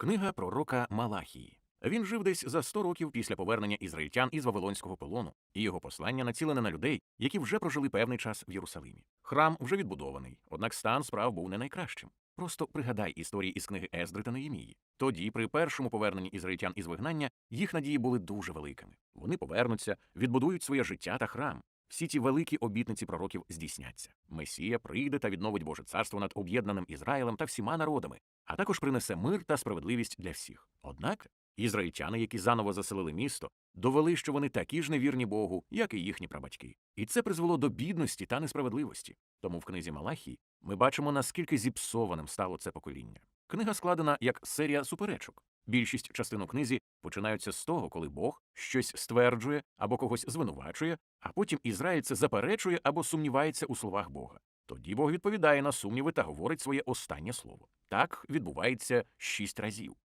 Книга пророка Малахії. Він жив десь за 100 років після повернення ізраїльтян із Вавилонського полону, і його послання націлене на людей, які вже прожили певний час в Єрусалимі. Храм вже відбудований, однак стан справ був не найкращим. Просто пригадай історії із книги Ездри та Неємії. Тоді, при першому поверненні ізраїльтян із вигнання, їх надії були дуже великими. Вони повернуться, відбудують своє життя та храм. Всі ті великі обітниці пророків здійсняться. Месія прийде та відновить Боже царство над об'єднаним Ізраїлем та всіма народами, а також принесе мир та справедливість для всіх. Однак ізраїльтяни, які заново заселили місто, довели, що вони такі ж невірні Богу, як і їхні прабатьки. І це призвело до бідності та несправедливості. Тому в книзі Малахії ми бачимо, наскільки зіпсованим стало це покоління. Книга складена як серія суперечок. Більшість частин у книзі починаються з того, коли Бог щось стверджує або когось звинувачує, а потім Ізраїль це заперечує або сумнівається у словах Бога. Тоді Бог відповідає на сумніви та говорить своє останнє слово. Так відбувається шість разів.